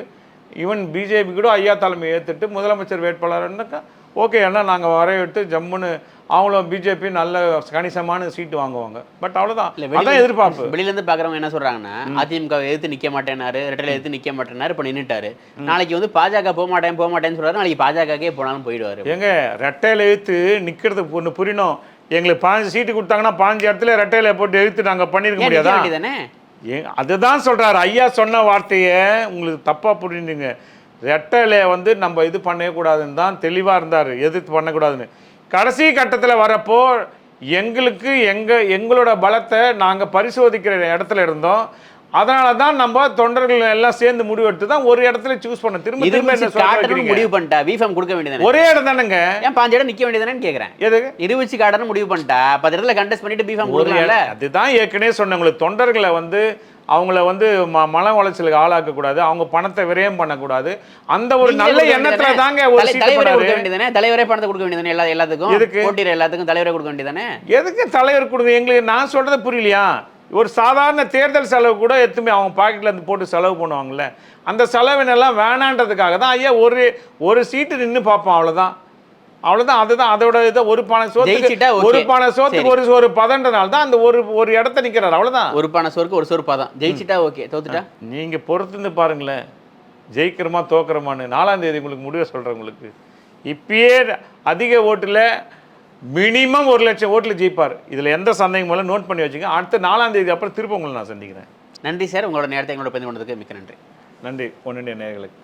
ஈவன் பிஜேபி கூட ஐயா தலைமை ஏற்றுட்டு முதலமைச்சர் வேட்பாளர்னாக்கா ஓகே ஏன்னா நாங்கள் வரையிட்டு ஜம்முன்னு அவங்களும் பிஜேபி நல்ல கணிசமான சீட்டு வாங்குவாங்க. பட் அவ்வளோதான் அதான் எதிர்பார்ப்பு. வெளியில இருந்து பாக்குறவங்க என்ன சொல்றாங்கன்னா அதிமுக வை எதிர்த்து நிக்க மாட்டேனாரு ரெட்டலை எதிர்த்து நிக்க மாட்டேனாரு இப்ப நின்னுட்டாரு. நாளைக்கு வந்து பாஜக போக மாட்டேன் போக மாட்டேன்னு சொல்றாரு நாளைக்கு பாஜகக்கே போனாலும் போயிடுவாரு. ஏங்க ரெட்டையில எழுத்து நிற்கிறது ஒன்று புரியணும். எங்களுக்கு பாஞ்சு சீட்டு கொடுத்தாங்கன்னா பாஞ்சு இடத்துல ரெட்டையில போட்டு எழுத்து நாங்கள் பண்ணியிருக்க முடியாதா? அதுதான் சொல்றாரு. ஐயா சொன்ன வார்த்தையை உங்களுக்கு தப்பாக புரிஞ்சுங்க. ரெட்டையில வந்து நம்ம இது பண்ணவே கூடாதுன்னு தான் தெளிவாக இருந்தார். எதிர்த்து பண்ணக்கூடாதுன்னு? கடைசி கட்டத்தில் வரப்போ எங்களுக்கு எங்க எங்களோட பலத்தை நாங்கள் பரிசோதிக்கிற இடத்துல இருந்தோம். அதனால தான் நம்ம தொண்டர்கள் எல்லாம் சேர்ந்து முடிவெடுத்து தான் ஒரு இடத்துல சூஸ் பண்ண. திரும்ப திரும்ப என்ன? முடிவு பண்ணிட்டா பிஃபார்ம் கொடுக்க வேண்டியதானே ஒரே இடம் தானேங்க. ஏன் பாஞ்சு இடம் நிக்க வேண்டியதானேன்னு கேக்குறேன். எதுக்கு? இருவச்சு காட்டணும் முடிவு பண்ணிட்டா பத்து இடத்துல கண்டெஸ்ட் பண்ணிட்டு பிஃபார்ம் கொடுக்கலாம்ல? அதுதான் ஏற்கனவே சொன்னேன் உங்களுக்கு தொண்டர்களை வந்து அவங்கள வந்து ம மன உளைச்சலுக்கு ஆளாக்கக்கூடாது அவங்க பணத்தை விரயம் பண்ணக்கூடாது. அந்த ஒரு நல்ல எண்ணத்துல வேண்டியதானே? தாங்க ஒரு தலைவரே கொடுக்க வேண்டியதானே தலைவரே பணத்தை கொடுக்க வேண்டியதானே எல்லா எல்லாத்துக்கும்? எதுக்கு? போட்டியிற எல்லாத்துக்கும் தலைவரே கொடுக்க வேண்டியதானே எதுக்கு தலைவர் கொடுங்க? எங்களுக்கு நான் சொல்றது புரியலையா? ஒரு சாதாரண தேர்தல் செலவு கூட எத்துமே அவங்க பாக்கெட்ல இருந்து போட்டு செலவு பண்ணுவாங்கல்ல. அந்த செலவினெல்லாம் வேணான்றதுக்காக தான் ஐயா ஒரு ஒரு சீட்டு நின்று பார்ப்போம் அவ்வளவுதான். அவ்வளவுதான் அதுதான் அதோட இதை ஒரு பானை சோத்துக்கு. ஒரு பானை சோத்துக்கு ஒரு ஒரு பதன்றனால தான் அந்த ஒரு ஒரு இடத்த நிக்கிறாரு. அவ்வளவுதான். ஒரு பானை சோறுக்கு ஒரு சோறு பாதம். ஜெயிச்சிட்டா ஓகே. தோத்துட்டா? நீங்க பொறுத்திருந்து பாருங்களேன். ஜெயிக்கிறோமா தோக்குறோமான்னு நாலாம் தேதி உங்களுக்கு முடிவை சொல்றேன் உங்களுக்கு. இப்பயே அதிக ஓட்டுல மினிமம் ஒரு லட்சம் ஓட்டுல ஜெயிப்பார். இதுல எந்த சந்தேகம் மூலம் நோட் பண்ணி வச்சுங்க. அடுத்த நாலாம் தேதி அப்புறம் திரும்ப உங்களை நான் சந்திக்கிறேன். நன்றி சார். உங்களோட நேரத்தை எங்களோட பதிவு கொண்டதுக்கு மிக்க நன்றி. நன்றி. ஒன்றிய நேயர்களுக்கு